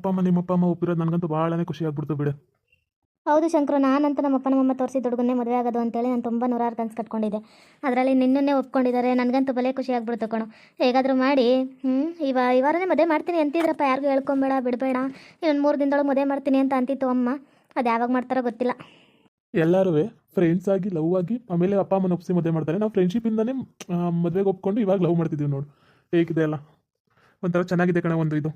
ಅಪ್ಪ ಅಮ್ಮ ನಿಮ್ಮಪ್ಪ ಅಮ್ಮ ಒಪ್ಪಿರೋದು ನನಗಂತೂ ಭಾಳನೇ ಖುಷಿ ಆಗ್ಬಿಡ್ತು ಬಿಡು. ಹೌದು ಶಂಕರು ನಾನಂತ ನಮ್ಮ ಅಪ್ಪ ನಮ್ಮಮ್ಮ ತೋರಿಸಿದ ಹುಡುಗನೇ ಮದುವೆ ಆಗೋದು ಅಂತೇಳಿ ನಾನು ತುಂಬ ನೂರಾರು ಕನ್ಸು ಕಟ್ಕೊಂಡಿದ್ದೆ. ಅದರಲ್ಲಿ ನಿನ್ನನ್ನೇ ಒಪ್ಕೊಂಡಿದ್ದಾರೆ ನನಗಂತೂ ಬಲೆ ಖುಷಿ ಆಗ್ಬಿಡ್ತು ಕಣೋ. ಹೇಗಾದರೂ ಮಾಡಿ ಹ್ಞೂ ಇವ ಈ ವಾರನೇ ಮದುವೆ ಮಾಡ್ತೀನಿ ಅಂತಿದ್ರಪ್ಪ ಯಾರಿಗೂ ಹೇಳ್ಕೊಂಬೇಡ ಬಿಡಬೇಡ. ಇನ್ನೊಂದು ಮೂರು ದಿನದೊಳಗೆ ಮದುವೆ ಮಾಡ್ತೀನಿ ಅಂತ ಅಂತಿತ್ತು ಅಮ್ಮ. ಅದು ಯಾವಾಗ ಮಾಡ್ತಾರೋ ಗೊತ್ತಿಲ್ಲ. ಎಲ್ಲರೂ ಫ್ರೆಂಡ್ಸ್ ಆಗಿ ಲವ್ ಆಗಿ ಆಮೇಲೆ ಅಪ್ಪ ಅಮ್ಮನ ಒಪ್ಸಿ ಮದುವೆ ಮಾಡ್ತಾರೆ. ನಾವು ಫ್ರೆಂಡ್ಶಿಪ್ಪಿಂದನೇ ಮದುವೆಗೆ ಒಪ್ಕೊಂಡು ಇವಾಗ ಲವ್ ಮಾಡ್ತಿದ್ದೀವಿ ನೋಡು. ಹೇಗಿದೆ ಅಲ್ಲ ಒಂಥರ ಚೆನ್ನಾಗಿದೆ ಕಣ ಒಂದು ಇದು.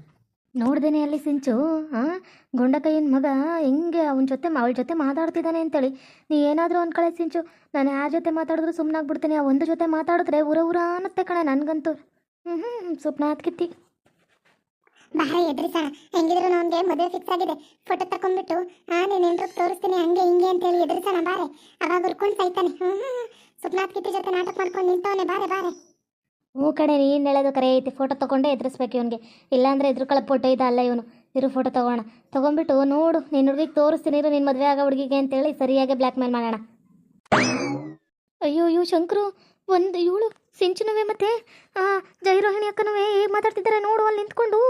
ನೋಡ್ದೇನೆ ಅಲ್ಲಿ ಸಿಂಚು ಹಾಂ ಗೊಂಡಕಯ್ಯನ ಮಗ ಹೆಂಗೆ ಅವನ ಜೊತೆ ಅವಳ ಜೊತೆ ಮಾತಾಡ್ತಿದ್ದಾನೆ ಅಂತೇಳಿ. ನೀ ಏನಾದರೂ ಅನ್ಕಳೆ ಸಿಂಚು, ನಾನು ಯಾರ ಜೊತೆ ಮಾತಾಡಿದ್ರು ಸುಮ್ಮನಾಗ್ಬಿಡ್ತೀನಿ ಆ ಒಂದು ಜೊತೆ ಮಾತಾಡಿದ್ರೆ ಉರ ಉರ ಅನ್ನತ್ತೆ ಕಣೆ ನನಗಂತೂ. ಹ್ಞೂ ಹ್ಞೂ ಸ್ವಪ್ನ ಹತ್ಕಿತ್ತಿ ಬಾರಿ ಎದುರಿಸೋಣ ಹೆಂಗಿದ್ರು ನಮಗೆ ಮದುವೆ ಫಿಕ್ಸ್ ಆಗಿದೆ. ಫೋಟೋ ತಕೊಂಡ್ಬಿಟ್ಟು, ಆ, ನೀನು ತೋರಿಸ್ತೀನಿ, ಹಂಗೆ, ಹಿಂಗೆ ಅಂತ ಹೇಳಿ ಎದುರಿಸೋಣ ಬಾರೆ. ಅವಾಗ ಹುರ್ಕೊಂಡು ಸಾಯ್ತಾನೆ. ಹ್ಞೂ ಹ್ಞೂ ಸುಪ್ನಾಥ್ ಕಿಟ್ಟಿ ಜೊತೆ ನಾಟಕ ಮಾಡ್ಕೊಂಡು ನಿಂತವನೇ, ಬಾರೆ ಬಾರೆ. ಹ್ಞೂ ಕಡೆ ನೀನು ಹೇಳೋದು ಕರೆ ಐತಿ ಫೋಟೋ ತೊಗೊಂಡೇ ಎದುರಿಸ್ಬೇಕು ಇವನಿಗೆ. ಇಲ್ಲಾಂದ್ರೆ ಎದುರುಕಳ ಫೋಟೋ ಇದೆ ಅಲ್ಲ ಇವನು. ಇರು ಫೋಟೋ ತೊಗೋಣ. ತೊಗೊಂಬಿಟ್ಟು ನೋಡು ನಿನ್ನ ಹುಡುಗಿಗೆ ತೋರಿಸ್ತೀನಿ, ಇರು ನಿನ್ನ ಮದುವೆ ಆಗೋ ಹುಡುಗಿಗೆ ಅಂತೇಳಿ ಸರಿಯಾಗಿ ಬ್ಲ್ಯಾಕ್ ಮೇಲ್ ಮಾಡೋಣ. ಅಯ್ಯೋ ಅಯ್ಯೋ, ಶಂಕರು, ಒಂದು ಇವಳು ಸಿಂಚುನವೇ ಮತ್ತೆ ಜೈರೋಹಿಣಿ ಅಕ್ಕನವೇ ಹೇಗೆ ಮಾತಾಡ್ತಿದ್ದಾರೆ ನೋಡು, ಅಲ್ಲಿ ನಿಂತ್ಕೊಂಡು.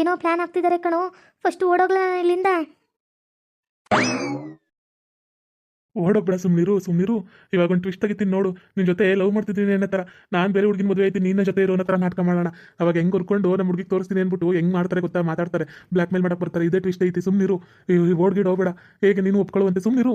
ಏನೋ ಪ್ಲ್ಯಾನ್ ಆಗ್ತಿದ್ದಾರೆ ಕಣೋ ಫಸ್ಟ್ ಓಡೋಗ್ಲ ಇಲ್ಲಿಂದ? ಓಡೋಗ್ಬೇಡ ಸುಮ್ಮನಿರು ಸುಮ್ಮನಿರು ಇವಾಗ ಒಂದು ಟ್ವಿಸ್ಟ್ ತೆಗಿತೀನಿ ನೋಡು. ನಿನ್ನ ಜೊತೆ ಲವ್ ಮಾಡ್ತಿದ್ದೀನಿ ಅನ್ನೋ ಥರ ನಾನು ಬೇರೆ ಹುಡುಗಿನ ಮದುವೆ ಐತಿ ನಿನ್ನ ಜೊತೆ ಇರೋ ಥರ ನಾಟಕ ಮಾಡೋಣ. ಅವಾಗ ಹೆಂಗೆ ಹುರ್ಕೊಂಡು ನಮ್ಮ ಹುಡುಗಿ ತೋರಿಸ್ತೀನಿ ಅಂದ್ಬಿಟ್ಟು ಹೆಂಗೆ ಮಾಡ್ತಾರೆ ಗೊತ್ತಾ? ಮಾತಾಡ್ತಾರೆ. ಬ್ಲ್ಯಾಕ್ ಮೇಲ್ ಮಾಡಕ್ಕೆ ಬರ್ತಾರೆ. ಇದೇ ಟ್ವಿಸ್ಟ್ ಐತಿ ಸುಮ್ಮನಿರು ಓಡ್ಗಿಡ ಹೋಗ್ಬೇಡ. ಹೇಗೆ ನೀನು ಒಪ್ಕೊಳ್ಳುವಂತೆ ಸುಮ್ಮನಿರು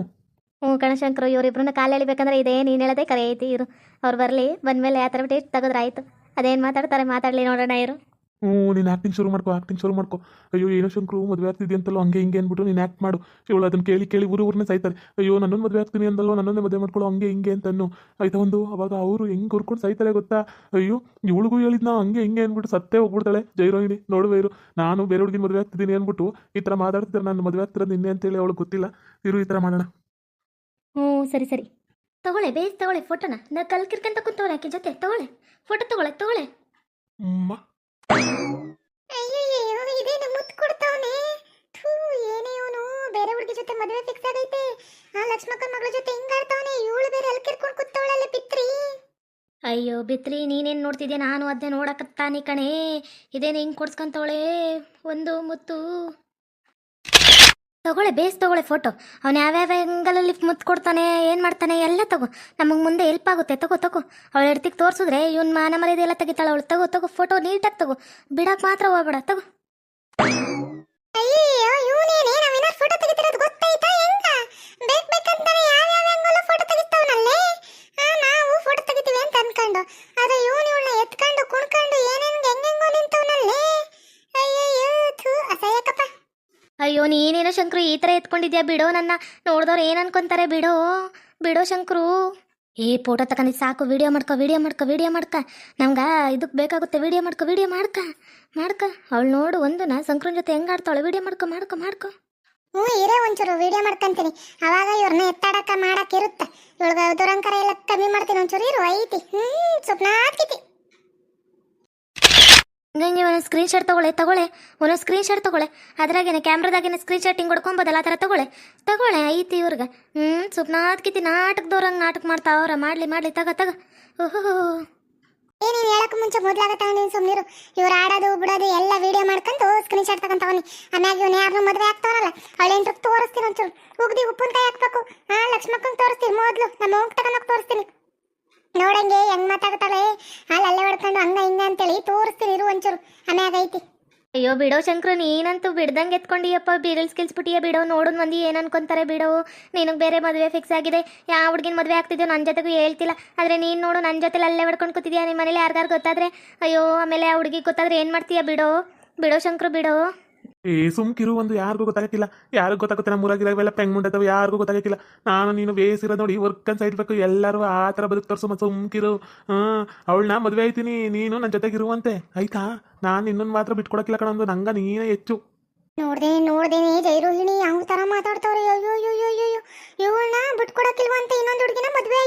ಹ್ಞೂ ಕಣಶಂಕರು ಇವರಿಬ್ಬರನ್ನ ಕಾಲು ಎಳಿಬೇಕಂದ್ರೆ ಇದೇ ನೀನು ಹೇಳೋದೇ ಕರೆ ಐತಿ ಇರು. ಅವ್ರು ಬರಲಿ, ಬಂದಮೇಲೆ ಯಾವ ಥರ ಟೇಸ್ಟ್ ತೆಗೆದ್ರಾಯ್ತು. ಅದೇನು ಮಾತಾಡ್ತಾರೆ ಮಾತಾಡಲಿ ನೋಡೋಣ, ಇರು. ಹ್ಞೂ ನೀನು ಆ್ಯಕ್ಟಿಂಗ್ ಶುರು ಮಾಡ್ಕೊ ಆ್ಯಕ್ಟಿಂಗ್ ಶುರು ಮಾಡ್ಕೊ. ಅಯ್ಯೋ ಏನೋ ಶಂಕರು ಮದುವೆ ಆಗ್ತಿದ್ದೀ ಅಂತಲೋ ಹಂಗೆ ಹಿಂಗೆ ಅಂದ್ಬಿಟ್ಟು ನೀನು ಆ್ಯಕ್ಟ್ ಮಾಡು. ಇವಳು ಅದನ್ನು ಕೇಳಿ ಕೇಳಿ ಊರು ಊರನ್ನೇ ಸಾಯ್ತಾರೆ ಅಯ್ಯೋ ನನ್ನೊಂದು ಮದುವೆ ಆಗ್ತೀನಿ ಅಂದಲ್ಲೋ ನನ್ನೊಂದೇ ಮದುವೆ ಮಾಡ್ಕೊಳ್ಳೋ ಹಂಗೆ ಹಿಂಗೆ ಅಂತ ಅನ್ನು ಆಯ್ತಾ ಒಂದು ಅವಾಗ ಅವರು ಹೆಂಗೆ ಹುರ್ಕೊಂಡು ಸಾಯ್ತಾರೆ ಗೊತ್ತಾ? ಅಯ್ಯೋ ಇವಳಿಗೂ ಹೇಳಿದ್ನ ಹಂಗೆ ಹಿಂಗೆ ಅಂದ್ಬಿಟ್ಟು ಸತ್ತೇ ಹೋಗ್ಬಿಡ್ತಾಳೆ. ಜೈರೋಹಿಣಿ ನೋಡುವೇರು ನಾನು ಬೇರೆ ಹುಡುಗಿನ ಮದುವೆ ಆಗ್ತಿದ್ದೀನಿ ಅಂದ್ಬಿಟ್ಟು ಈ ಥರ ಮಾತಾಡ್ತಿದ್ದಾರೆ ನಾನು ಮದುವೆ ಆಗ್ತಿರೋದು ನಿನ್ನೆ ಅಂತೇಳಿ ಅವಳು ಗೊತ್ತಿಲ್ಲ. ಇರು ಈ ಥರ ಮಾಡೋಣ. ಹ್ಞೂ ಸರಿ ಸರಿ. ತಗೊಳ್ಳೆ ಬೇಸ್ ತಗೊಳ್ಳೆ ಫೋಟೋನ ನಾ. ಕಲ್ಕಿರ್ಕಂತ ಕುಂತವ್ರೆ ಆಕೆ ಜೊತೆ ತಗೊಳ್ಳೆ. ಫೋಟೋ ತಗೊಳ್ಳೆ ತಗೊಳ್ಳೆ. ಅಮ್ಮ. ಜೊತೆ ಮದುವೆ ಫಿಕ್ಸ್ ಆಗೈತೆ. ಆ ಲಕ್ಷ್ಮಕ್ಕನ ಮಗಳ ಜೊತೆ ಹಿಂಗಾಡ್ತಾವನೆ ಇವಳು ಬೇರೆ ಅಲ್ಲಿ ಕಿರ್ಕೊಂಡು ಕೂತವಳಲ್ಲ ಪಿತ್ರಿ ಅಯ್ಯೋ, ಬಿತ್ರಿ, ನೀನೇನ್ ನೋಡ್ತಿದ್ಯಾ? ನಾನು ಅದನ್ನೇ ನೋಡಕತ್ತಾನಿ ಕಣೇ. ಇದೇನು ಹಿಂಗ್ ಕೊಡ್ಸ್ಕೊಂತವಳೆ? ಒಂದು ಮುತ್ತು. ತಗೊಳ್ಳೆ, ಬೇಸ್ ತಗೊಳ್ಳೆ ಫೋಟೋ ಅವನು ಯಾವ್ಯಾವ ಎಂಗಲಲ್ಲಿ ಮುತ್ತು ಕೊಡ್ತಾನೆ ಏನು ಮಾಡ್ತಾನೆ, ಎಲ್ಲ ತಗೋ. ನಮಗೆ ಮುಂದೆ ಹೆಲ್ಪ್ ಆಗುತ್ತೆ, ತಗೋ ತಗೋ. ಅವಳ ಎಡ್ತಿಗೆ ತೋರಿಸಿದ್ರೆ, ಇವನ್ ಮಾನ ಮರ್ಯಾದೆ ಎಲ್ಲ ತೆಗಿತಾಳ, ಅವಳು ತಗೋ ತಗೋ ಫೋಟೋ ನೀಟಾಗಿ ತಗೋ. ಬಿಡಕ್ಕೆ ಮಾತ್ರ ಹೋಗ್ಬೇಡ, ತಗೋ. ಅನ್ಕೊಂಡು. ಆದ್ರೆ ಇವನು ಇವಳನ್ನ ಎತ್ಕೊಂಡು, ಕುಣ್ಕೊಂಡು, ಏನೇನ್ ಹೆಂಗೆಂಗೋ ನಿಂತವನಲ್ಲೇ? ಅಯ್ಯೋ, ನೀನೇನೋ ಶಂಕ್ರು ಈ ಥರ ಎತ್ಕೊಂಡಿದ್ಯಾ? ಬಿಡೋ ನನ್ನ. ನೋಡಿದವ್ರು ಏನು ಅನ್ಕೊಂತಾರೆ ಬಿಡೋ? ಬಿಡೋ ಶಂಕ್ರು. ಏ ಫೋಟೋ ತಗೊಂಡಿದ್ದು ಸಾಕು. ವಿಡಿಯೋ ಮಾಡ್ಕೊ ವಿಡಿಯೋ ಮಾಡ್ಕೊ ವಿಡಿಯೋ ಮಾಡ್ಕ. ನಮ್ಗೆ ಇದಕ್ಕೆ ಬೇಕಾಗುತ್ತೆ. ವಿಡಿಯೋ ಮಾಡ್ಕೊ ವಿಡಿಯೋ ಮಾಡ್ಕ. ಮಾಡ್ಕ. ಅವಳು ನೋಡು ಒಂದು ನಾ ಶಂಕ್ರ ಜೊತೆ ಹೆಂಗೆ ಆಡ್ತಾಳೆ? ವಿಡಿಯೋ ಮಾಡ್ಕೊ ಮಾಡ್ಕೊ ಮಾಡ್ಕೊ. ಹ್ಞೂ, ಇರೇ ಒಂಚೂರು. ವಿಡಿಯೋ ಮಾಡ್ಕೊಂತೀನಿ. ಅವಾಗ ಇವ್ರನ್ನ ಎತ್ತಾಡಕ ಮಾಡಕ್ಕೆ ಇರುತ್ತೆ. ಇವಳಗ ದುರಂಕಾರ ಎಲ್ಲ ಕಮ್ಮಿ ಮಾಡ್ತೀನಿ. ಒಂಚೂರು ಇರು, ಐತಿ. ಹ್ಞೂ ಸ್ವಪ್ನ ಹಂಗೆ ಒಂದೊಂದು ಸ್ಕ್ರೀನ್ ಶಾಟ್ ತಗೊಳ್ಳೆ ತಗೊಳ್ಳೆ. ಒಂದೊಂದು ಸ್ಕ್ರೀನ್ ಶಾಟ್ ತಗೊಳ್ಳೆ ಅದ್ರಾಗೇನೆ ಕ್ಯಾಮ್ರಾದಾಗೇನೆ ಸ್ಕ್ರೀನ್ ಶಾಟ್ ಹಿಂಗೆ ಹೊಡ್ಕೊಬೋದಲ್ಲ ಆ ಥರ ತಗೊಳ್ಳೆ. ತಗೊಳ್ಳೆ, ಐತಿ ಇವ್ರಿಗೆ. ಹ್ಞೂ ಸುಪ್ನಾತ್ಕಿತಿ ನಾಟಕದವ್ರಂಗೆ ನಾಟಕ ಮಾಡ್ತಾವ್ರ ಮಾಡಲಿ ಮಾಡಲಿ, ತಗ ತಗ. ಓಹೋ. ಏನೇನು ಹೇಳಕ್ ಮುಂಚೆ ಮೊದ್ಲಾಗ ತಗೊಂಡಿನಿ ಸುಮ್ನಿರು. ಇವ್ರು ಆಡೋದು, ಬಿಡೋದು ಎಲ್ಲ ವಿಡಿಯೋ ಮಾಡ್ಕೊಂಡು ಸ್ಕ್ರೀನ್ ಶಾಟ್ ತಗೊಂತವನಿ ಆಮ್ಯಾಗ ಇವ್ನು ಯಾರನ್ನ ಮದುವೆ ಆಗ್ತಾವನಲ್ಲ ಅವಳೆಂಟ್ರಿಗೆ ತೋರಿಸ್ತೀನಿ ಒಂಚೂರು. ಉಗ್ದಿ ಉಪ್ಪಿನಕಾಯಿ ಹಾಕ್ಬೇಕು. ಹಾ ಲಕ್ಷ್ಮಕ್ಕಂಗೆ ತೋರಿಸ್ತೀನಿ ಮೊದ್ಲು. ನಮ್ಮ ಹೋಗಿ ತಗೊಂಡೋಗಿ ತೋರಿಸ್ತೀನಿ. ನೋಡಂಗೆ ಹೆಂಗ್ ಮಾತಾಡ್ತಾಳೆ? ಅಲ್ಲಿ ಅಲ್ಲೇ ಹೊಡ್ಕೊಂಡು ಹಂಗ ಹಿಂಗ ಅಂತೇಳಿ ತೋರಿಸ್ತೀನಿ, ಇರು ಒಂಚೂರು. ಆಮ್ಯಾಗ ಅಯ್ಯೋ ಬಿಡೋ ಶಂಕರ, ನೀನಂತೂ ಬಿಡ್ದಂಗೆ ಎತ್ಕೊಂಡಿಯಪ್ಪ. ಬೀರಲ್ಸ್ ಕೆಲ್ಸ್ಬಿಟ್ಟಿಯ ಬಿಡೋ. ನೋಡೋದು ಮಂದಿ ಏನು ಅನ್ಕೊಂತಾರೆ ಬಿಡೋ. ನಿನಗೆ ಬೇರೆ ಮದುವೆ ಫಿಕ್ಸ್ ಆಗಿದೆ. ಯಾವ ಹುಡುಗಿನ ಮದುವೆ ಆಗ್ತಿದ್ಯೋ ನನ್ನ ಜೊತೆಗೂ ಹೇಳ್ತಿಲ್ಲ. ಆದರೆ ನೀನು ನೋಡು ನನ್ನ ಜೊತೆಲಿ ಅಲ್ಲೇ ಹೊಡ್ಕೊಂಡು ಕೂತಿದ್ಯಾ ನಿಮ್ಮ ಮನೇಲಿ? ಯಾರಿಗಾರು ಗೊತ್ತಾದ್ರೆ? ಅಯ್ಯೋ, ಆಮೇಲೆ ಆ ಹುಡುಗಿ ಗೊತ್ತಾದ್ರೆ ಏನು ಮಾಡ್ತೀಯ ಬಿಡೋ? ಬಿಡೋ ಶಂಕರು, ಬಿಡೋ. ಏ, ಸುಮ್ಕಿರು, ಒಂದು ಯಾರಿಗೂ ಗೊತ್ತಾಗಕ್ಕಿಲ್ಲ. ಯಾರಿಗೂ ಗೊತ್ತಾಗುತ್ತೆ ನಮ್ಮ ಊರಾಗಿರೋವೆಲ್ಲ ಪೆಂಗ್ ಮುಂಡತ್ತವ ಯಾರಿಗೂ ಗೊತ್ತಾಗಕ್ಕಿಲ್ಲ. ನಾನು, ನೀನು ಬೇಸಿರೋ ನೋಡಿ ವರ್ಕ್ ಅಂತ ಇರ್ಬೇಕು ಎಲ್ಲರೂ ಆ ಥರ ಬದುಕು ತೋರಿಸು, ಮತ್ತು ಸುಮ್ಕಿರು. ಹಾಂ ಅವಳನ್ನ ಮದುವೆ ಆಯ್ತೀನಿ, ನೀನು ನನ್ನ ಜೊತೆಗಿರುವಂತೆ. ಆಯ್ತಾ? ನಾನು ಇನ್ನೊಂದು ಮಾತ್ರ ಬಿಟ್ಕೊಡಕ್ಕಿಲ್ಲ ಕಣಂದು ನಂಗ ನೀನೇ ಹೆಚ್ಚು. ನೋಡ್ದೆ ನೋಡ್ದೇನೆ ಜೈರೋಹಿಣಿ ಯಾವ ತರ ಮಾತಾಡ್ತಾವ್ರೆ. ಅಯ್ಯೋ ಅಯ್ಯೋ ಅಯ್ಯೋ ಅಯ್ಯೋ. ಇವಳನ್ನ ಬಿಟ್ಕೊಡಕ್ಕಿಲ್ವಾ ಅಂತ ಇನ್ನೊಂದು ಹುಡುಗಿನ ಮದ್ವೆ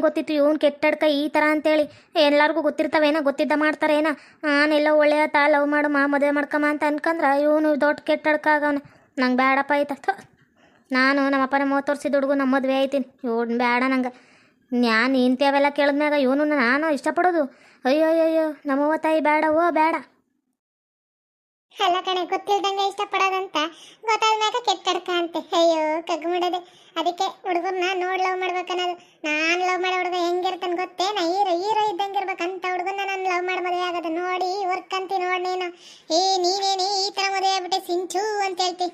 ಗೊತ್ತಿತ್ತು ಇವನು ಕೆಟ್ಟಡ್ಕ ಈ ಥರ ಅಂತೇಳಿ. ಎಲ್ಲರಿಗೂ ಗೊತ್ತಿರ್ತಾವೇನೋ, ಗೊತ್ತಿದ್ದ ಮಾಡ್ತಾರೇನೋ. ಆನೆಲ್ಲ ಒಳ್ಳೆಯ ತಾ ಲವ್ ಮಾಡು, ಮಾ ಮದುವೆ ಮಾಡ್ಕಮ್ಮ ಅಂತ ಅನ್ಕಂದ್ರೆ ಇವನು ದೊಡ್ಡ ಕೆಟ್ಟಡ್ಕ ಆಗವನ. ನಂಗೆ ಬೇಡಪ್ಪ ಆಯ್ತು. ನಾನು ನಮ್ಮಪ್ಪನ ಮೂವತ್ತು ವರ್ಷದ ಹುಡುಗು ನಮ್ಮ ಮದುವೆ ಆಯ್ತೀನಿ. ಇವನು ಬೇಡ ನಂಗೆ. ನಾನು ಇಂಥವೆಲ್ಲ ಕೇಳಿದ್ಮ್ಯಾಗ ಇವನು ನಾನು ಇಷ್ಟಪಡೋದು. ಅಯ್ಯೋ ಅಯ್ಯೋ ಅಯ್ಯೋ ನಮ್ಮವ್ವ ತಾಯಿ ಬೇಡ ಓ ಬೇಡ ಅಲ್ಲ ಕಣೆ, ಗೊತ್ತಿಲ್ದಂಗೆ ಇಷ್ಟಪಡೋದಂತ ಗೊತ್ತಾದ್ಮ್ಯಾಗ ಕೆಟ್ಟಡ್ಕ ಅಂತೆ. ಅಯ್ಯೋ, ಕಗ್ಗು ಮುಡದೆ. ಅದಕ್ಕೆ ಹುಡುಗರ್ನ ನೋಡ್ ಲವ್ ಮಾಡ್ಬೇಕನ್ನೋದು. ನಾನು ಲವ್ ಮಾಡೋ ಹುಡುಗ ಹೆಂಗಿರ್ತಾನೆ ಗೊತ್ತೇ? ನಾ ಹೀರೋ ಹೀರೋ ಇದ್ದಂಗೆ ಇರ್ಬೇಕಂತ ಹುಡುಗನ ನಾನು ಲವ್ ಮಾಡಿ ಮದುವೆ ಆಗೋದು. ನೋಡಿ ವರ್ಕ್ ಅಂತಿ ನೋಡ್ ನೀನು. ಏ ನೀನೇನೇ ಈ ತರ ಮದುವೆ ಆಗ್ಬಿಟ್ಟೆ, ಸಿಂಚು ಅಂತ ಹೇಳ್ತಿ.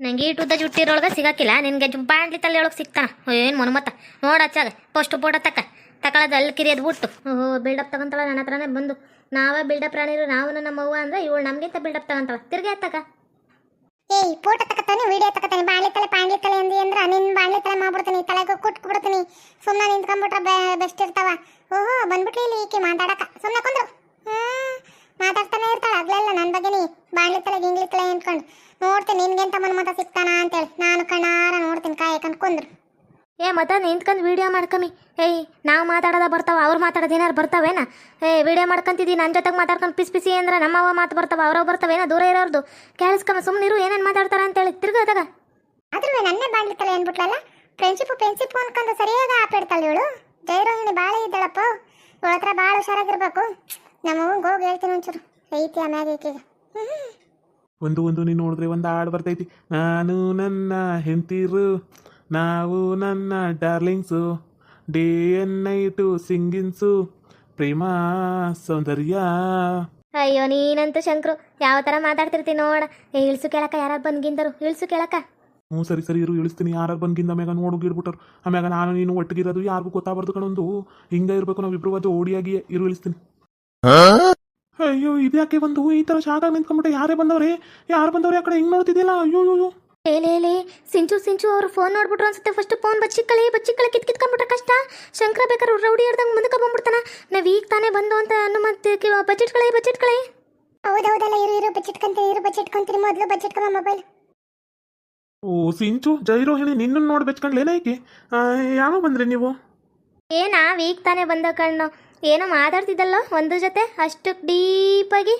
ನಂಗೆ ಈಟುದ್ದ ಜುಟ್ಟಿರೊಳಗೆ ಸಿಗಾಕಿಲ್ಲ. ನಿನಗೆ ಬಾಂಡ್ಲಿ ತಲೆ ಒಳಗೆ ಸಿಗ್ತಾನ ಏನು ಮನುಮತ್ತ ನೋಡ ಪೋಸ್ಟ್ ಫೋಟೋ ತಕ್ಕ. ತಗೊಳ್ಳೋದು ಅಲ್ಲಿ ಕಿರಿಯೋದು ಬಿಟ್ಟು. ಓಹೋ ಬಿಲ್ಡಪ್ ತಗೊಂತಾಳ ನನ್ನ ಹತ್ರನೇ ಬಂದು. ನಾವೇ ಬಿಲ್ಡಪ್ ರಾಣಿರು ನಾವು ನಮ್ಮ ಅವ್ವ ಅಂದ್ರೆ ಇವಳು ನಮಗಿಂತ ಬಿಲ್ಡಪ್ ತಗೊಂತಾಳ. ತಿರ್ಗಿ ಅತ್ತಕ ಏಯ್ ಫೋಟೋ ತಕತಾನೆ ವಿಡಿಯೋ ತಕತಾನೆ ಬಾಣ್ಲಿ ತಲೆ, ಪಾಂಡ್ಲಿ ತಲೆ ಅಂದಿ ಅಂದ್ರ ನಿನ್ ಬಾಣ್ಲಿ ತಲೆ ಮಾಡ್ಬಿಡ್ತೀನಿ, ತಲೆಗೆ ಕುಟ್ಕು ಬಿಡ್ತೀನಿ. ಸುಮ್ಮನೆ ನಿಂತ್ಕೊಂಡ್ಬಿಟ್ರೆ ಬೆಸ್ಟ್ ಇರ್ತಾವ. ಓಹೋ, ಬಂದ್ಬಿಟ್ಲಿ ಇಲ್ಲಿ ಈಕೆ ಮಾತಾಡಕ. ಸುಮ್ಮನೆ ಕುಂದ್ರು. ಹ್ಮ್, ಮಾತಾಡ್ತಾನೆ ಇರ್ತಾಳೆ ಆಗ್ಲೆಲ್ಲ ನನ್ನ ಬಗ್ಗೆನಿ ಬಾಣ್ಲಿ ತಲೆ ಗಿಂಗ್ಲಿ ತಲೆ ನಿಂತ್ಕೊಂಡು ನೋಡ್ತೀನಿ ನಿನ್ಗೆಂತ ಮನ್ಮತ ಸಿಗ್ತಾನ ಅಂತೇಳಿ ನಾನು ಕಣ್ಣಾರ ನೋಡ್ತೀನಿ ಕಾಯ್ಕೊಂಡು ಕುಂದ್ರು ಏ ಮತ್ತೆ ನಿಂತ್ಕೊಂಡು ವಿಡಿಯೋ ಮಾಡ್ಕಮಿ ಏಯ್ ನಾವು ಮಾತಾಡೋದ ಬರ್ತಾವ ಅವ್ರು ಮಾತಾಡೋದು ಏನಾರು ಬರ್ತಾವೇನ ಏ ವಿಡಿಯೋ ಜೊತೆಗೆ ಮಾತಾಡ್ಕೊಂಡು ಪಿಸ್ ಪಿಸಿ ಅಂದ್ರೆ ನಮ್ಮವ ಮಾತು ಬರ್ತಾವ ಅವ್ರವ್ ಏನೋ ದೂರ ಇರೋರ್ದು. ಕೇಳಿಸ್ಕಮ್ಮ ಸುಮ್ಮನಿರು ಏನೇನು ಮಾತಾಡ್ತಾರ ಅಂತೇಳಿ ತಿರ್ಗೋದಾಗ ಆದ್ರೂ ನನ್ನೇ ಬಾಡ್ಲಿತ್ತಲ್ಲ ಏನ್ಬಿಟ್ಲಲ್ಲ ಫ್ರೆಂಡ್ಶಿಪ್ ಫ್ರೆಂಡ್ಶಿಪ್ ಅನ್ಕೊಂಡು ಸರಿಯಾಗಿ ಆಪಿಡ್ತಾಳೆ ಇವಳು. ಜಯರೋಹಿಣಿ ಬಾಳೆ ಇದ್ದಾಳಪ್ಪ. ಇವಳ ಹತ್ರ ಭಾಳ ಹುಷಾರಾಗಿರ್ಬೇಕು. ನಮ್ಮ ಹೋಗಿ ಹೇಳ್ತೀನಿ ಒಂಚೂರು. ಐತಿ ಆಮ್ಯಾಗ ಈಕೆಗೆ. ಹ್ಮ್ ಒಂದು ಒಂದು ನೀನು ನೋಡಿದ್ರೆ ಒಂದು ಹಾಡು ಬರ್ತೈತಿ. ನಾನು ನನ್ನ ಹೆಂತಿರು ನಾವು ನನ್ನ ಡಾರ್ಲಿಂಗ್ಸು. ಡೇ ಎನ್ ನೈಟು ಸಿಂಗಿನ್ಸು. ಪ್ರೇಮ ಸೌಂದರ್ಯ. ಅಯ್ಯೋ ನೀನಂತ ಶಂಕ್ರು ಯಾವ ತರ ಮಾತಾಡ್ತಿರ್ತೀನಿ ನೋಡ. ಏ ಇಳ್ಸು ಕೇಳಕ್ಕ ಯಾರು ಬಂದ್ಗಿಂದರು? ಇಳ್ಸು ಕೇಳಕ್ಕ. ಹ್ಞೂ ಸರಿ ಸರಿ ಇರು ಇಳಿಸ್ತೀನಿ. ಯಾರು ಬಂದ್ಗಿಂದ ಆಮ್ಯಾಗ ನೋಡು ಗಿಡ್ಬಿಟ್ಟರು ಆಮ್ಯಾಗ ನಾನು ನೀನು ಒಟ್ಟಿಗಿರೋದು ಯಾರಿಗೂ ಗೊತ್ತಾಗ್ಬಾರ್ದು ಕಣೊಂದು. ಹಿಂಗೆ ಇರಬೇಕು ಇಬ್ರು ಅದು ಓಡಿಯಾಗಿ ಇರು ಇಳಿಸ್ತೀನಿ. ಅಯ್ಯೋ ಇದ್ಯಾಕೆ ಬಂದು ಈ ತರ ಶಾಖ ನಿಂತ್ಕೊಂಡ್ಬಿಟ್ಟೆ? ಯಾರೇ ಬಂದವ್ರೆ? ಯಾರು ಬಂದವ್ರೆ ಆ ಕಡೆ? ಹಿಂಗ್ ನೋಡ್ತಿದ್ದಿಲ್ಲ ಅಯ್ಯೋ ಅಯ್ಯೋ ಲೇ ಲೇ ಲೇ ಸಿಂಚು ಸಿಂಚು ಅವರು ಫೋನ್ ನೋಡ್ಬಿಟ್ರು ಅನ್ಸುತ್ತೆ. ಫಸ್ಟ್ ಫೋನ್ ಬಚ್ಚಿಕ್ಕಳಿ ಬಚ್ಚಿಕ್ಕಳಿ ಕಿತ್ ಕಿತ್ಕೊಂಡ್ಬಿಟ್ರೆ ಕಷ್ಟ. ಶಂಕರ ಬೇಕಾದ್ರೆ ರೌಡಿ ಹಿಡ್ದಂಗೆ ಮುಂದಕ್ಕೆ ಬಂದ್ಬಿಡ್ತಾನ. ನಾವು ಈಗ ತಾನೇ ಬಂದು ಅಂತ ಅನ್ನು ಮತ್ತೆ ಬಚ್ಚಿಟ್ಕಳಿ ಬಚ್ಚಿಟ್ಕಳಿ ಹೌದೌದಲ್ಲ ಇರು ಇರು ಬಚ್ಚಿಟ್ಕೊಂತೀನಿ ಇರು ಬಚ್ಚಿಟ್ಕೊಂತೀನಿ ಮೊದಲು ಬಚ್ಚಿಟ್ಕೊಂಬ ಮೊಬೈಲ್. ಓ ಸಿಂಚು ಜೈರೋಹಿಣಿ ನಿನ್ನನ್ನು ನೋಡಿ ಬೆಚ್ಕೊಂಡ್ಲೇನೈಕೆ ಯಾವಾಗ ಬಂದ್ರಿ ನೀವು? ಏ ವೀಕ್ ತಾನೇ ಬಂದ ಕಣ್ಣು. ಏನೋ ಮಾತಾಡ್ತಿದ್ದಲ್ಲೋ ಒಂದು ಜೊತೆ? ಅಷ್ಟು ಡೀಪಾಗಿ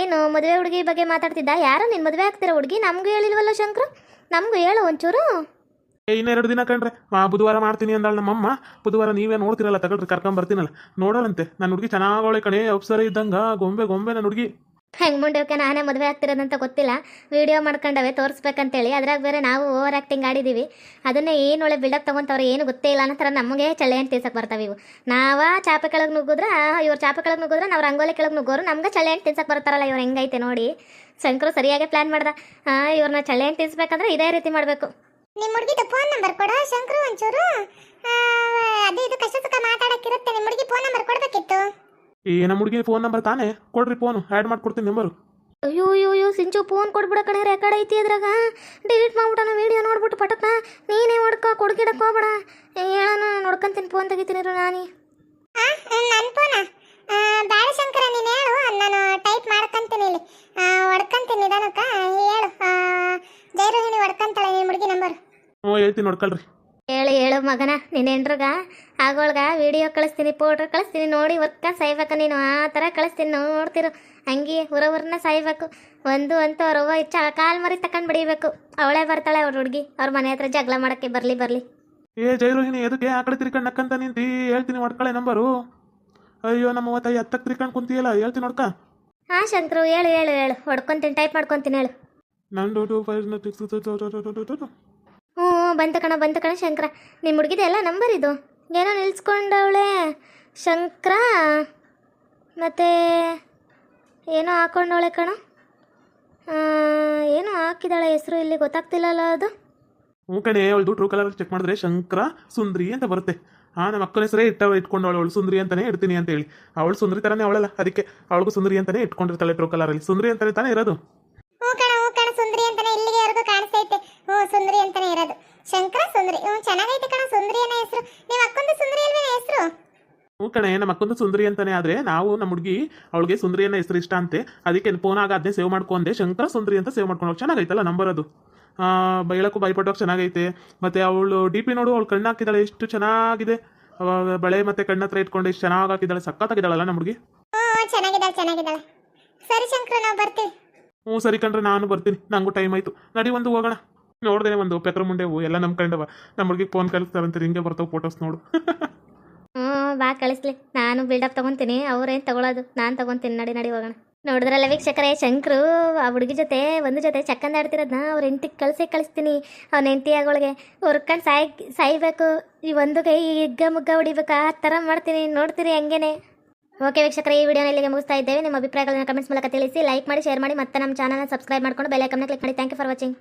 ಏನು ಮದುವೆ ಹುಡುಗಿ ಬಗ್ಗೆ ಮಾತಾಡ್ತಿದ್ದ? ಯಾರು ನೀನು ಮದುವೆ ಆಗ್ತಿರೋ ಹುಡುಗಿ? ನಮಗೂ ಹೇಳಿಲ್ವಲ್ಲ ಶಂಕರು? ನಮಗೂ ಹೇಳು ಒಂಚೂರು. ಇನ್ನೆರಡು ದಿನ ಕಂಡ್ರೆ ಬುಧವಾರ ಮಾಡ್ತೀನಿ ಅಂದಾಳ ನಮ್ಮಮ್ಮ. ಬುಧವಾರ ನೀವೇ ನೋಡ್ತಿರಲ್ಲ, ತಗೊಳ್ರಿ ಕರ್ಕೊಂಡ್ ಬರ್ತೀನಲ್ಲ ನೋಡೋಣಂತೆ ನನ್ನ ಹುಡುಗಿ ಚೆನ್ನಾಗವಳೆ ಕಣೆ ಅಪ್ಸರ ಇದ್ದಂಗೆ, ಗೊಂಬೆ ಗೊಂಬೆ ನನ್ನ ಹುಡುಗಿ. ಹೆಂಗೆ ಮುಂಡೋಕೆ ನಾನೇ ಮದುವೆ ಆಗ್ತಿರೋದಂತ ಗೊತ್ತಿಲ್ಲ. ವಿಡಿಯೋ ಮಾಡ್ಕೊಂಡವೆ, ತೋರಿಸ್ಬೇಕಂತೇಳಿ. ಅದ್ರಾಗ ಬೇರೆ ನಾವು ಓವರ್ ಆ್ಯಕ್ಟಿಂಗ್ ಆಡಿದ್ದೀವಿ ಅದನ್ನೇ ಏನು ಒಳ್ಳೆ ಬಿಲ್ಡಪ್ ತೊಗೊಂತವ್ರೆ ಏನು ಗೊತ್ತೇ ಇಲ್ಲ ಅನ್ನೋ ಥರ ನಮಗೆ ಚಳ್ಳೆ ಅಂತ ತಿನ್ಸಕ್ಕೆ ಬರ್ತಾವೆ ಇವು. ನಾವ ಚಾಪೆ ಕೆಳಗೆ ನುಗ್ಗಿದ್ರೆ ಇವ್ರು ಚಾಪೆ ಕೆಳಗೆ ನುಗ್ಗಿದ್ರೆ, ನಾವು ರಂಗೋಲಿ ಕೆಳಗೆ ನುಗ್ಗೋರು, ನಮ್ಗೆ ಚಳ್ಳೆ ಅಂತ ತಿನ್ಸಕ್ಕೆ ಬರ್ತಾರಲ್ಲ ಇವ್ರು ಹೆಂಗೈತೆ ನೋಡಿ. ಶಂಕರು ಸರಿಯಾಗಿ ಪ್ಲ್ಯಾನ್ ಮಾಡ್ದ. ಇವ್ರನ್ನ ಚಳ್ಳೆ ಅಂತ ತಿನ್ಸ್ಬೇಕಂದ್ರೆ ಇದೇ ರೀತಿ ಮಾಡಬೇಕು. ನಿಮ್ಮ ಹುಡುಗಿದು ಫೋನ್ ನಂಬರ್ ಕೊಡ, ಶಂಕರು ಒಂಚೂರು. ಅದು ಇದು ಕಷ್ಟ ಸುಖ ಮಾತಾಡಕ್ಕಿರುತ್ತೆ. ನಿಮ್ಮ ಹುಡುಗಿ ಫೋನ್ ನಂಬರ್ ಕೊಡ್ಬೇಕಿತ್ತು. ಈ ನಮ್ಮ ಹುಡುಗಿ ಫೋನ್ ನಂಬರ್ ತಾನೇ? ಕೊಡ್ರಿ ಫೋನು ಆ್ಯಡ್ ಮಾಡ್ಕೊಡ್ತೀನಿ ನಂಬರ್. ಅಯ್ಯೋ ಅಯ್ಯೋ ಅಯ್ಯೋ ಸಿಂಚು ಫೋನ್ ಕೊಡ್ಬಿಡ ಕಡೆ ರೆಕಾರ್ಡ್ ಐತಿ ಅದ್ರಾಗ. ಡಿಲೀಟ್ ಮಾಡ್ಬಿಟ್ಟಣ ವಿಡಿಯೋ ನೋಡ್ಬಿಟ್ಟು ಪಟಕ್ನ ನೀನೇ ಹೊಡ್ಕೊ ಕೊಡ್ಗಿಡಕ್ಕೆ ಹೋಗ್ಬೇಡ. ಹೇಳೋಣ ನೋಡ್ಕೊಂತೀನಿ ಫೋನ್ ತೆಗಿತೀನಿ ನಾನು. ನಾನಿ ನನ್ನ ಫೋನ ಬೇಡ ಶಂಕರ ನೀನು ಹೇಳು ನಾನು ಟೈಪ್ ಮಾಡ್ಕೊಂತೀನಿ ಇಲ್ಲಿ. ಆ, ಹೊಡ್ಕೊಂತೀನಿ ನಿಧಾನಕ್ಕ ಹೇಳು. ಆ, ಜಯರೋಹಿಣಿ ಹೊಡ್ಕೊಂತಾಳೆ ನಿಮ್ಮ ಹುಡುಗಿ ನಂಬರ್ ಹ್ಞೂ ಹೇಳ್ತೀನಿ ನೋಡ್ಕೊಳ್ರಿ ಹೇಳು ಹೇಳು ಮಗನ ನಿನ್ನ ಹೆಂಡ್ರಗ ಆಗೋಳ್ಗ ವಿಡಿಯೋ ಕಳಿಸ್ತೀನಿ ಫೋಟೋ ಕಳಿಸ್ತೀನಿ ನೋಡಿ ವರ್ಕ ಸಾಯ್ಬೇಕು ನೀನು ಆ ಥರ ಕಳಿಸ್ತೀನಿ ನೋಡ್ತಿರು. ಹಂಗೆ ಊರವ್ರನ್ನ ಸಾಯ್ಬೇಕು. ಒಂದು ಅಂತ ಅವ್ರವ್ವ ಚ ಕಾಲ್ ಮರಿ ತಕೊಂಡು ಬಿಡಿಬೇಕು. ಅವಳೇ ಬರ್ತಾಳೆ ಅವ್ರ ಹುಡುಗಿ ಅವ್ರ ಮನೆ ಹತ್ರ ಜಗಳ ಮಾಡಕ್ಕೆ ಬರಲಿ ಬರಲಿ. ಏ ಜೈರೋಹಿಣಿ ಎದಕ್ಕೆ ಆ ಕಡೆ ತಿರ್ಕೊಂಡು ನಕ್ಕಂತ ನಿಂತಿ? ಹೇಳ್ತೀನಿ ಮಾಡ್ಕೊಳ್ಳೆ ನಂಬರು. ಅಯ್ಯೋ ನಮ್ಮ ತಾಯಿ ಹತ್ತಕ್ಕೆ ತಿರ್ಕೊಂಡು ಕುಂತಿಯಲ್ಲ ಹೇಳ್ತೀನಿ ನೋಡ್ಕ ಹಾ ಶಂಕರು ಹೇಳು ಹೇಳು ಹೇಳು. ಹೊಡ್ಕೊಂತೀನಿ ಟೈಪ್ ಮಾಡ್ಕೊಂತೀನಿ ಹೇಳು. ನಂದು ಬಂತು ಕಣ, ಬಂತ ಕಣ ಶಂಕರ. ನಿಮ್ಮ ಹುಡುಗಿದೆ ಎಲ್ಲ ನಂಬರ್ ಇದು. ಏನೋ ನಿಲ್ಸ್ಕೊಂಡವಳೆ. ಶಂಕರ? ಮತ್ತು ಏನೋ ಹಾಕೊಂಡವಳೆ ಕಣ. ಏನೋ ಹಾಕಿದಾಳೆ ಹೆಸರು ಇಲ್ಲಿ ಗೊತ್ತಾಗ್ತಿಲ್ಲಲ್ಲ ಅದು. ಹ್ಞೂ ಕಣೆ ಅವಳದು ಟ್ರೂ ಕಲರ್ ಚೆಕ್ ಮಾಡಿದ್ರೆ ಶಂಕರ, ಸುಂದ್ರಿ ಅಂತ ಬರುತ್ತೆ. ಹಾಂ ನಮ್ಮ ಅಕ್ಕನ ಹೆಸರೇ ಇಟ್ಟ ಇಟ್ಕೊಂಡವಳು ಅವಳು. ಸುಂದ್ರಿ ಅಂತಲೇ ಇಡ್ತೀನಿ ಅಂತ ಹೇಳಿ. ಅವಳು ಸುಂದ್ರಿ ಥರನೇ ಅವಳಲ್ಲ, ಅದಕ್ಕೆ ಅವಳಿಗೂ ಸುಂದ್ರಿ ಅಂತಲೇ ಇಟ್ಕೊಂಡಿರ್ತಾಳೆ ಟ್ರೂ ಕಲರಲ್ಲಿ ಸುಂದ್ರಿ ಅಂತಲೇ ತಾನೇ ಇರೋದು ಹ್ಞೂ ಕಣ ಹ್ಞೂ ಕಣ ಸುಂದ್ರಿ ಅಂತಾನೆ ಇಲ್ಲಿಗೆವರೆಗೂ ಕಾಣಿಸ್ತೈತೆ ಹ್ಞೂ ಸುಂದ್ರಿ ಅಂತಾನೆ ಇರೋದು ಶಂಕರ ಸುಂದ್ರಿ. ಹ್ಞೂ ಚೆನ್ನಾಗೈತೆ ಕಣ ಸುಂದ್ರಿ ಅನ್ನೋ ಹೆಸರು. ನಿಮ್ಮ ಅಕ್ಕೊಂದು ಸುಂದ್ರಿ ಅಲ್ವೇ ಹೆಸರು? ಹ್ಞೂ ಕಣೆ ನಮ್ಮ ಅಕ್ಕೊಂದು ಸುಂದರಿ ಅಂತಾನೆ ಆದರೆ ನಾವು ನಮ್ಮ ಹುಡುಗಿ ಅವಳಿಗೆ ಸುಂದರಿ ಅನ್ನೋ ಹೆಸರು ಇಷ್ಟ ಅಂತೆ. ಅದಕ್ಕೆ ಫೋನ್ ಆಗ ಅದನ್ನೇ ಸೇವ್ ಮಾಡ್ಕೊಂಡೆ ಶಂಕರ ಸುಂದರಿ ಅಂತ ಸೇವ್ ಮಾಡ್ಕೊಂಡು ಚೆನ್ನಾಗೈತಲ್ಲ ನಂಬರ್ ಅದು. ಬೈಳಕ್ಕೂ ಭಯಪಟ್ಟೋಗಿ ಚೆನ್ನಾಗೈತೆ. ಮತ್ತು ಅವಳು ಡಿ ಪಿ ನೋಡು ಅವಳು ಕಣ್ಣು ಹಾಕಿದ್ದಾಳೆ ಎಷ್ಟು ಚೆನ್ನಾಗಿದೆ. ಬಳೆ ಮತ್ತು ಕಣ್ಣ ಹತ್ರ ಇಟ್ಕೊಂಡು ಎಷ್ಟು ಚೆನ್ನಾಗಿ ಹಾಕಿದ್ದಾಳೆ ಸಖತ್ತಾಗಿದ್ದಾಳಲ್ಲ ನಮ್ಮ ಹುಡುಗಿ. ಚೆನ್ನಾಗಿದ್ದಾಳೆ ಸರಿ ಶಂಕರ ನಾವು ಬರ್ತೀವಿ. ಹ್ಞೂ ಸರಿ ಕಣ್ರೆ ನಾನು ಬರ್ತೀನಿ. ನನಗೂ ಟೈಮ್ ಆಯಿತು. ನಡಿ ಒಂದು ಹೋಗೋಣ. ನೋಡ್ದೇನೆ ಒಂದು ಪೆಕ್ರ ಮುಂಡೆವು ಎಲ್ಲ ನಂಬ್ಕೊಂಡವ ನಮ್ಮ ಹುಡುಗಿಗೆ ಫೋನ್ ಕಳಿಸ್ತಾರಂತ, ಹಿಂಗೆ ಬರ್ತಾವೆ ಫೋಟೋಸ್ ನೋಡು. ಹ್ಞೂ ಬಾ ಕಳಿಸ್ಲಿ. ನಾನು ಬಿಲ್ಡಪ್ ತಗೊಂತೀನಿ ಅವ್ರೇನು ತಗೊಳ್ಳೋದು ನಾನು ತಗೊಂತೀನಿ, ನಡಿ ನಡಿ ಹೋಗೋಣ. ನೋಡಿದ್ರಲ್ಲ ವೀಕ್ಷಕರೇ, ಶಂಕರು, ಆ ಹುಡುಗಿ ಜೊತೆ, ಒಂದು ಜೊತೆ ಚಕ್ಕಂದ ಆಡ್ತಿರೋದ್ನ ಅವ್ರ ಹೆಂಡತಿಗೆ ಕಳ್ಸಿ ಕಳಿಸ್ತೀನಿ. ಅವ್ನ ಹೆಂಡತಿ ಆಗೋಳಿಗೆ. ಹುರ್ಕೊಂಡು ಸಾಯ್, ಸಾಯ್ಬೇಕು. ಈ ಒಂದು ಕೈ ಹಿಗ್ಗ ಮುಗ್ಗ ಹೊಡಿಬೇಕು, ಆ ಥರ ಮಾಡ್ತೀನಿ. ನೋಡ್ತೀರಿ ಹಂಗೇನೆ. ಓಕೆ ವೀಕ್ಷಕರೇ, ಈ ವಿಡಿಯೋನ ಇಲ್ಲಿಗೆ ಮುಗಿಸ್ತಾ ಇದ್ದೇವೆ. ನಿಮ್ಮ ಅಭಿಪ್ರಾಯಗಳನ್ನ ಕಮೆಂಟ್ಸ್ ಮೂಲಕ ತಿಳಿಸಿ ಲೈಕ್ ಮಾಡಿ ಶೇರ್ ಮಾಡಿ, ಮತ್ತೆ ನಮ್ಮ ಚಾನಲ್ನ ಸಬ್ಸ್ಕ್ರೈಬ್ ಮಾಡ್ಕೊಂಡು ಬೆಲ್ ಕಮ್ಮಿ ಕ್ಲಿಕ್ ಮಾಡಿ. Thank you for watching